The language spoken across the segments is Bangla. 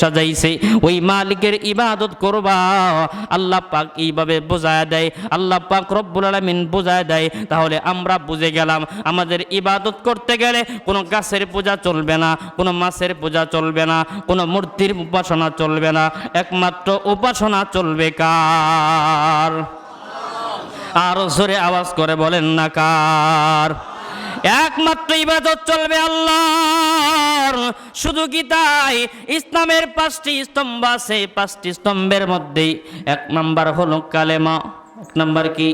সাজাইছে, ওই মালিকের ইবাদত করবা। আল্লাহ পাক এইভাবে বোঝায় দেয়, আল্লাহ পাক রব্বুল আলামিন বোঝায় দেয়। তাহলে আমরা বুঝে গেলাম, আমাদের ইবাদত করতে গেলে কোনো গাছের পূজা চলবে না, কোনো মাছের পূজা চলবে না, কোনো মূর্তির উপাসনা চলবে না, একমাত্র উপাসনা চলবে কার? আরও জোরে আওয়াজ করে বলেন না কার? একমাত্র ইবাদত চলবে আল্লাহর। শুধু কি তাই? ইসলামের পাঁচটি স্তম্ভ আছে, পাঁচটি স্তম্ভের মধ্যে এক নাম্বার হলো কালেমা, এক নাম্বার কি?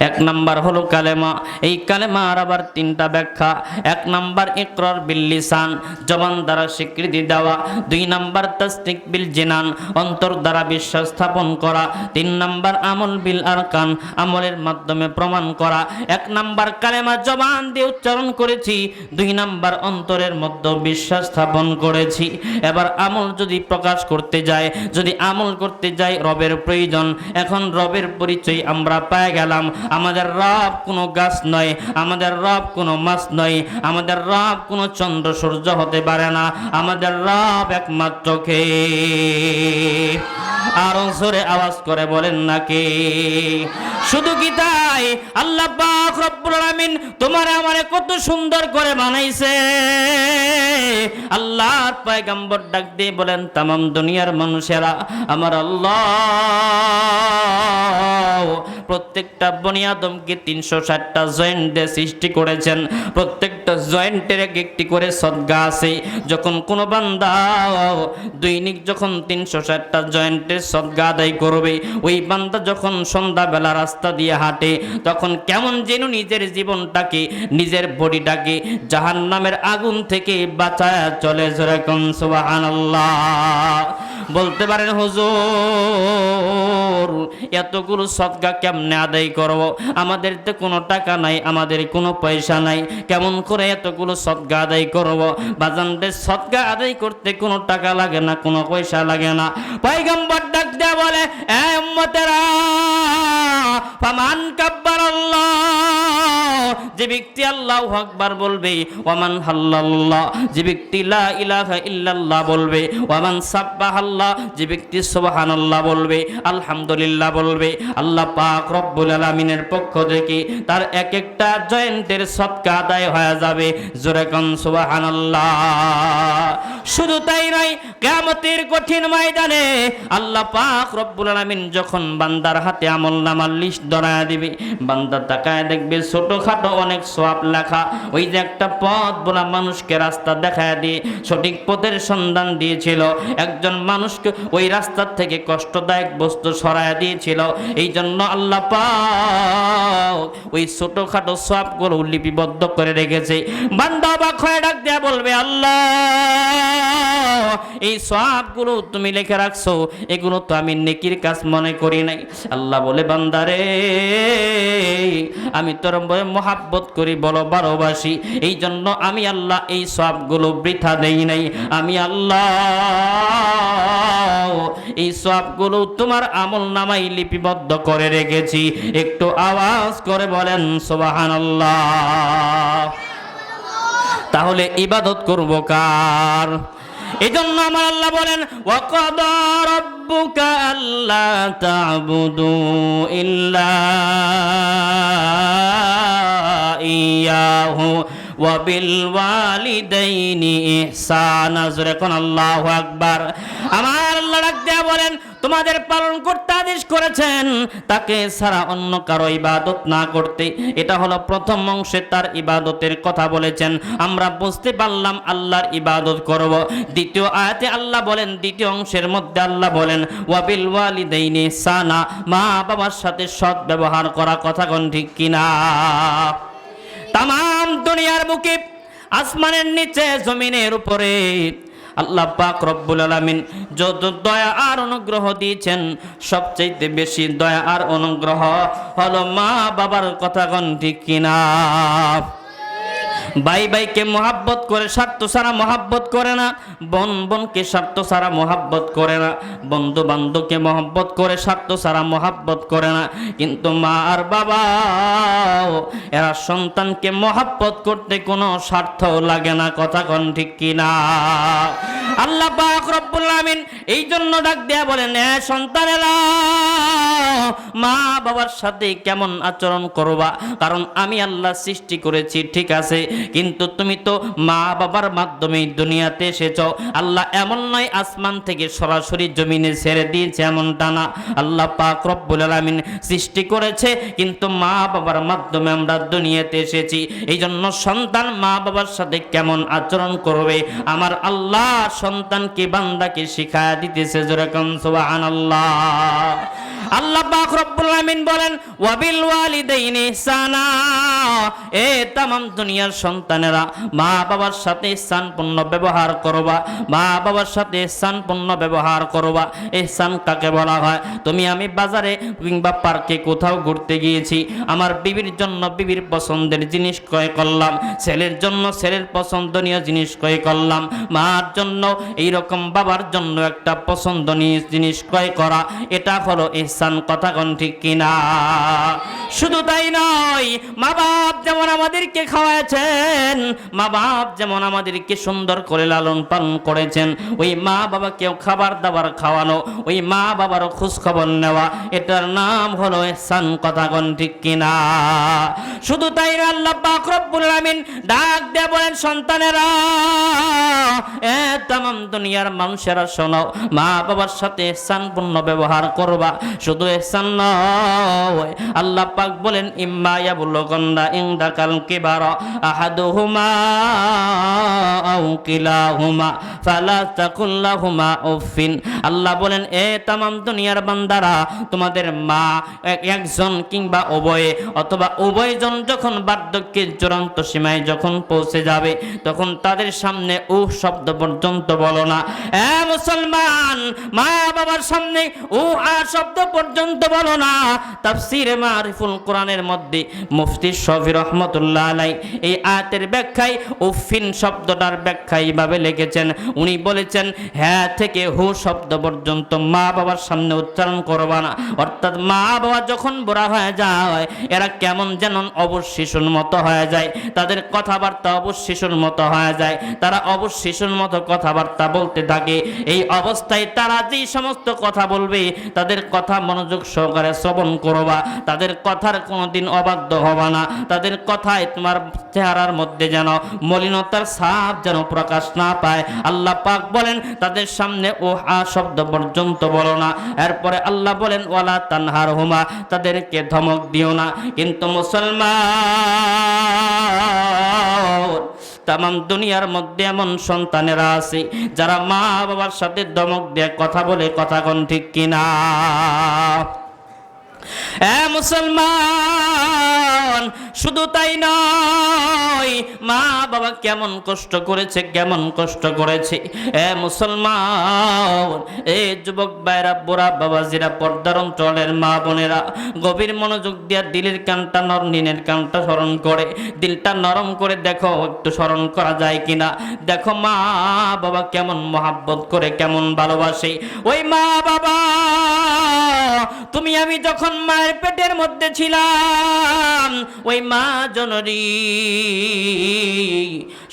এক নাম্বার হলো কালেমা। এই কালেমার আবার তিনটা ব্যাখ্যা। এক নাম্বার ইকরার বিল লিসান, জবান দ্বারা স্বীকৃতি দেওয়া। দুই নাম্বার তাসদিক বিল জিনান, অন্তর দ্বারা বিশ্বাস স্থাপন করা। তিন নাম্বার আমল বিল আরকান, আমলের মাধ্যমে প্রমাণ করা। এক নাম্বার কালেমা জবান দিয়ে উচ্চারণ করেছি। দুই নাম্বার অন্তরের মধ্যে বিশ্বাস স্থাপন করেছি। এবার আমল যদি প্রকাশ করতে যায়, যদি আমল করতে যাই রবের প্রয়োজন। এখন রবের পরিচয় আমরা পেয়ে গেলাম। আমাদের রব কোনো গাছ নয়, আমাদের রব কোনো মাছ নয়, আমাদের রব কোনো চন্দ্র সূর্য হতে পারে না, আমাদের রব একমাত্র কে। আরও জোরে আওয়াজ করে বলেন নাকি শুধু কি তাই? আল্লাহ আলামিন তোমার আমারে কত সুন্দর করে বানাইছে। আল্লাহর পয়গম্বর ডাক দিয়ে বলেন, তামাম দুনিয়ার মানুষেরা আমার আল্লাহ প্রত্যেকটা বনি আদমকে তিনশো ষাটটা জয়েন্ট সৃষ্টি করেছেন। প্রত্যেকটা জয়েন্টের এক একটি করে সদ্গা আছে। যখন কোনো বান্দা দৈনিক যখন তিনশো ষাটটা জয়েন্টের সদ্গা আদায় করবে, ওই বান্দা যখন সন্ধ্যাবেলা রাস্তা দিয়ে হাঁটে, তখন কেমন যেন নিজের জীবনটাকে, নিজের বডিটাকে জাহান নামের আগুন থেকে বাঁচায় চলে। যেরকম সুবাহান বলতে পারেন, হুজুর, এতগুলো সদগা কেমনে আদায় করব? আমাদের তো কোনো টাকা নাই, আমাদের কোনো পয়সা নাই। কেমন করে এতগুলো সদগা আদায় করব? বাজানদের সদগা আদায় করতে কোনো টাকা লাগে না, কোনো পয়সা লাগে না। পয়গম্বর ডাক দেয়া বলে, এ উম্মতেরা, ফামান কাব্বার আল্লাহ যে ব্যক্তি আল্লাহ আকবার বলবে, ওয়ামান হাল্লাল্লাহ যে ব্যক্তি লা ইলাহা ইল্লাল্লাহ বলবে, ওয়ামান সাব্বাহাল্লাহ যে ব্যক্তি সুবহানাল্লাহ বলবে, আলহামদুলিল্লাহ বলবে, আল্লাহ পাক রব্বুল আলামিনের পক্ষ থেকে তার এক একটা জয়েন্টের সৎকা আদায় হয়ে যাবে। জোরে কন, সুবহানাল্লাহ শুধু তাই নয়, কিয়ামতের কঠিন ময়দানে আল্লাহ পাক রব্বুল আলামিন যখন বান্দার হাতে আমল নামার লিস্ট ধরায় দিবে, বান্দা তাকায় দেখবে ছোটখাটো অনেক সোয়াব লেখা। ওই যে একটা পথ বলা মানুষকে রাস্তা দেখায় দিয়ে সঠিক পথের সন্ধান দিয়েছিল। একজন মানুষকে ওই রাস্তার থেকে কষ্টদায়ক বস্তু সরায় দিয়েছিল। এই জন্য আল্লাহ পাক ওই ছোটখাটো সোয়াবগুলো লিপিবদ্ধ করে রেখেছে। বান্দা অবাক হয়ে ডাক দেয়া বলবে, আল্লাহ, এই সবগুলো তুমি লিখে রাখছো, এগুলো তো আমি নেকির কাজ মনে করি নাই। আল্লাহ বলে বান্দারে আমি তোর বয়ে মহাব্বত করি, বলো ভালোবাসি। এই জন্য আমি আল্লাহ এই সবগুলো বৃথা দেই নাই। আমি আল্লাহ এই সবগুলো তোমার আমল নামাই লিপিবদ্ধ করে রেখেছি। একটু আওয়াজ করে বলেন সোবাহান তাহলে ইবাদত করব কার? এই জন্য আমার আল্লাহ বলেন, ওয়াকাদা তা'বুদু ইল্লা ইয়াহু ওয়া বিল ওয়ালিদাইনি ইহসানা জোরে কোন আল্লাহু আকবার। আমার আল্লাহ ডাক বলেন, তোমাদের পালন করতে আদেশ করেছেন, তাকে ছাড়া অন্য কারও ইবাদত না করতে। এটা হলো প্রথম অংশে তার ইবাদতের কথা বলেছেন। আমরা বুঝতে পারলাম আল্লাহর ইবাদত করব। দ্বিতীয় আয়াতে আল্লাহ বলেন, দ্বিতীয় অংশের মধ্যে আল্লাহ বলেন ওয়াবিল ওয়ালিদাইনি সানা মা বাবার সাথে সৎ ব্যবহার করা কথা কোন ঠিক কিনা? তাম দুনিয়ার বুকে, আসমানের নিচে, জমিনের উপরে। আল্লাহ পাক রব্বুল আলমিন যত দয়া আর অনুগ্রহ দিয়েছেন সবচেয়ে বেশি দয়া আর অনুগ্রহ হলো মা বাবার কথা কোন ঠিক কিনা? ভাই ভাইকে মহাব্বত করে, স্বার্থ ছাড়া মহাব্বত করে না। বন বোনকে স্বার্থ ছাড়া মহাব্বত করে না। বন্ধু বান্ধবকে মহাব্বত করে, স্বার্থ ছাড়া মহাব্বত করে না। কিন্তু মা আর বাবা, এরা সন্তানকে মহাব্বত করতে কোনো স্বার্থ লাগে না। কথা কোন ঠিক কিনা আল্লাহ পাক রব্বুল আমিন এই জন্য ডাক দেয়া বলেন, এ সন্তানেরা, মা বাবার সাথে কেমন আচরণ করবা? কারণ আমি আল্লাহ সৃষ্টি করেছি, ঠিক আছে। কিন্তু তুমি তো মা বাবার মাধ্যমে দুনিয়াতে এসেছ। আল্লাহ এমন নয় আসমান থেকে সরাসরি জমিনে ছেড়ে দিয়েছে, এমনটা না। আল্লাহ পাক রব্বুল আলামিন সৃষ্টি করেছে, কিন্তু মা বাবার মাধ্যমে আমরা দুনিয়াতে এসেছি। এই জন্য সন্তান মা বাবার সাথে কেমন আচরণ করবে? আমার আল্লাহ সন্তানকে, বান্দাকে শিখায় দিতেছে যেরকম, সুবহানাল্লাহ। আল্লাহ পাক রব্বুল আলামিন বলেন, ওয়াবিল ওয়ালিদাইনি ইহসানা। এ তামাম দুনিয়ার সন্তানেরা মা বাবার সাথে ইহসানপূর্ণ ব্যবহার করবা। মা বাবার সাথে ইহসানপূর্ণ ব্যবহার করবা। ইহসান কাকে বলা হয়? তুমি আমি বাজারে কিংবা পার্কে কোথাও ঘুরতে গিয়েছি। আমার বিবির জন্য বিবির পছন্দের জিনিস ক্রয় করলাম। ছেলের জন্য ছেলের পছন্দনীয় জিনিস ক্রয় করলাম। মার জন্য এই রকম বাবার জন্য একটা পছন্দনীয় জিনিস ক্রয় করা। এটা হলো ইহসান কথা কোন ঠিক কিনা? শুধু তাই নয়, মা বাপ যেমন আমাদেরকে খাওয়াছেন মা বাপ যেমন আমাদেরকে সুন্দর করে লালন পালন করেছেন, ওই মা বাবাকেও খাবার দাবার খাওয়ানো, ওই মা বাবারও খোঁজ খবর নেওয়া, এটার নাম হলো ইহসান কথা কোন ঠিক কিনা? শুধু তাই আল্লাহ পাক আমিন ডাক দিয়ে বলেন, সন্তানেরা, এ তামাম দুনিয়ার মানুষেরা শোনো, মা বাবার সাথে ইহসানপূর্ণ ব্যবহার করবা, শুধু ইহসান নয়, আল্লাহ পাক বলেন, ইম্মা ইয়াবুলুগান্না ইনদাকাল কিবারা আহাদুহুমা আও কিলাহুমা, ফালা তাকুল লাহুমা উফিন আল্লাহ বলেন, এ তামাম দুনিয়ার বান্দারা, তোমাদের মা একজন কিংবা উভয়ে, অথবা উভয়জন যখন বার্ধক্যের চূড়ান্ত সীমায় যখন পৌঁছে যাবে, তখন তাদের সামনে উ শব্দ পর্যন্ত বলো না। এ মুসলমান মা বাবার সামনে উ আ শব্দ পর্যন্ত বলো না। তাফসিরে মারিফুল কোরআনের মধ্যে মুফতি শফি রহমতুল্লাহ আলাই এই আয়াতের ব্যাখ্যায় উফিন শব্দটার ব্যাখ্যা এইভাবে লিখেছেন। উনি বলেছেন হ্যাঁ থেকে হু শব্দ পর্যন্ত মা বাবার সামনে উচ্চারণ করবা না। অর্থাৎ মা বাবা যখন বুড়া হয়ে যায়, এরা কেমন যেন অবশিশুর মতো হয়ে যায়। তাদের কথাবার্তা অবশিশুর মতো হয়ে যায়। তারা অবশিশুর মতো কথাবার্তা বলতে থাকে। এই অবস্থায় তারা যে সমস্ত কথা বলবে, তাদের কথা মনোযোগ সহকারে শ্রবণ করবা। তাদের কথার কোনোদিন অবাধ্য হবা না। তাদের কথায় তোমার চেহারার মধ্যে যেন মলিনতার সাপ যেন প্রকাশ না পায়। আল্লাহ পাক বলেন, তাদের সামনে ও হা শব্দ পর্যন্ত বলো না। এরপরে আল্লাহ বলেন, ওয়ালা তানহার হুমা তাদেরকে ধমক দিও না। কিন্তু মুসলমান, তামাম দুনিয়ার মধ্যে এমন সন্তানেরা আছে, যারা মা বাবার সাথে ধমক দিয়ে কথা বলে, কথা কোন ঠিক কিনা? মুসলমান, শুধু তাই নয়, মা বাবা কেমন কষ্ট করেছে, কেমন কষ্ট করেছে। এ মুসলমান, এ যুবক ভাইরা, বুড়া বাবাজিরা, পর্দার অঞ্চলের মা বোনেরা, গভীর মনোযোগ দিয়া দিলের কানটা নর, নিনের কানটা স্মরণ করে। দিলটা নরম করে দেখো, একটু স্মরণ করা যায় কিনা? দেখো মা বাবা কেমন মহাব্বত করে, কেমন ভালোবাসে। ওই মা বাবা, তুমি আমি যখন মায়ের পেটের মধ্যে ছিলাম। ওই মা জননী।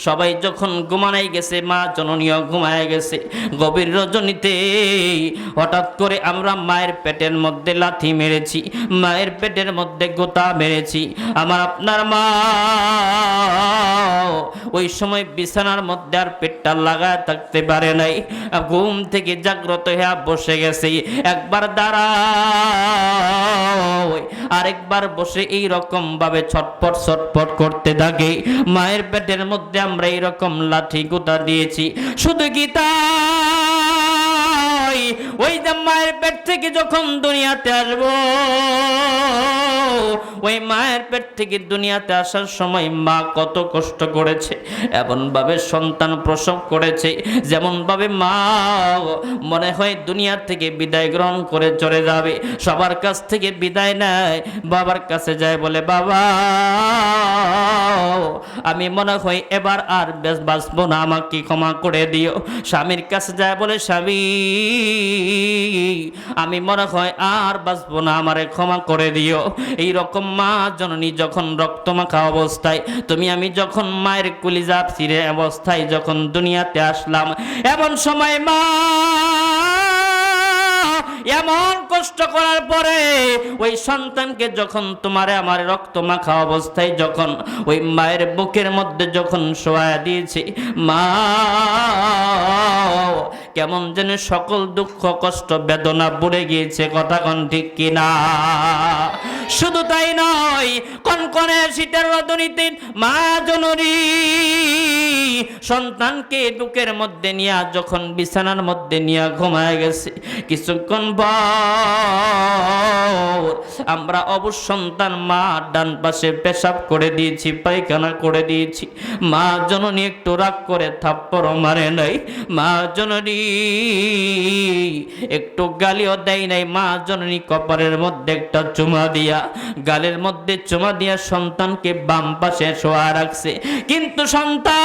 সবাই যখন ঘুমানাই গেছে, মা জননীয় ঘুমায় গেছে। গভীর রজনীতে হঠাৎ করে আমরা মায়ের পেটের মধ্যে লাথি মেরেছি, মায়ের পেটের মধ্যে গোতা মেরেছি। আমার আপনার মা, ওই সময় বিছানার মধ্যে আর পেটটা লাগা থাকতে পারে নাই। ঘুম থেকে জাগ্রত হয়ে বসে গেছি। একবার দাঁড়াও, আরেকবার বসে এই রকম ভাবে ছটপট ছটপট করতে থাকে। মায়ের পেটের মধ্যে আমরা এইরকম লাঠি গোটা দিয়েছি। শুধু গীতা ওই যে মায়ের পেট থেকে যখন দুনিয়াতে আসব, ওই মায়ের পেট থেকে দুনিয়াতে আসার সময় মা কত কষ্ট করেছে এমন ভাবে সন্তান প্রসব করেছে যেমন ভাবে মা মনে হয় দুনিয়া থেকে বিদায় গ্রহণ করে চলে যাবে, সবার কাছ থেকে বিদায় নেয়, বাবার কাছে যায় বলে, বাবা, আমি মনে হয় এবার আর বেশ বাঁচবো না, আমাকে ক্ষমা করে দিও। স্বামীর কাছে যায় বলে, স্বামী আমি মনে হয় আর বাঁচবো না, আমারে ক্ষমা করে দিও। এই রকম মা জননী যখন রক্ত রক্তমাখা অবস্থায়, তুমি আমি যখন মায়ের কুলিজা ফিরে অবস্থায় যখন দুনিয়াতে আসলাম, এমন সময় মা এমন কষ্ট করার পরে ওই সন্তানকে যখন তোমারে আমার রক্ত মাখা অবস্থায় যখন ওই মায়ের বুকের মধ্যে যখন শোয়া দিয়েছি, মা কেমন যেন সকল দুঃখ, কষ্ট, বেদনা বুড়ে গিয়েছে কথা কন ঠিক কিনা? শুধু তাই নয়, কনকনে শীতের রদনীতে মা জননী সন্তানকে বুকের মধ্যে নিয়ে, যখন বিছানার মধ্যে নিয়ে ঘুমায় গেছে, কিছুক্ষণ পর আমরা অবশ্য সন্তান মা ডান পাশে পেশাব করে দিয়েছি, পায়খানা করে দিয়েছি। মা জননী একটু রাগ করে থাপ্পড় মারে নাই। মা জননী একটু গালিও দেয় নাই, মা জননী কপালের মধ্যে একটা চুমা দিয়া, গালের মধ্যে চুমা দিয়া সন্তানকে বাম পাশে শোয়া রাখছে। কিন্তু সন্তান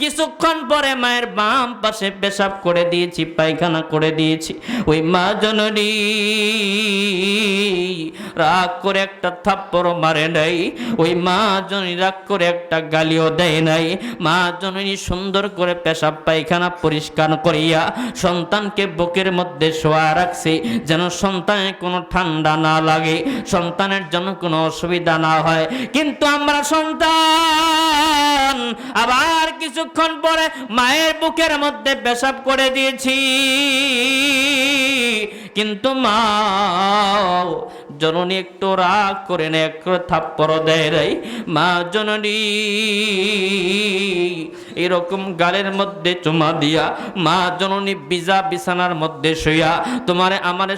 কিছুক্ষণ পরে মায়ের বাম পাশে পেশাব করে দিয়েছি, পায়খানা করে দিয়েছি। ওই মা জননী রাগ করে একটা থাপ্পড় মারে নাই, ওই মা জননী রাগ করে একটা গালিও দেয় নাই। মা জননী সুন্দর করে পেশাব পায়খানা পরিষ্কার করিয়া সন্তানকে বুকের মধ্যে শোয়া রাখছে, যেন সন্তানের কোনো ঠান্ডা না লাগে, সন্তানের জন্য কোনো অসুবিধা না হয়। কিন্তু আমরা সন্তান, আবার কিছুক্ষণ পরে মায়ের বুকের মধ্যে পেশাব করে দিয়েছি। কিন্তু মা জননী একটু রাগ করেন এক থাপ্পর দেয় রে। মা জননী, এরকম গালের মধ্যে চুমা দিয়া, মা জননী বিজা বিছানার মধ্যে শুয়া তোমারে আমার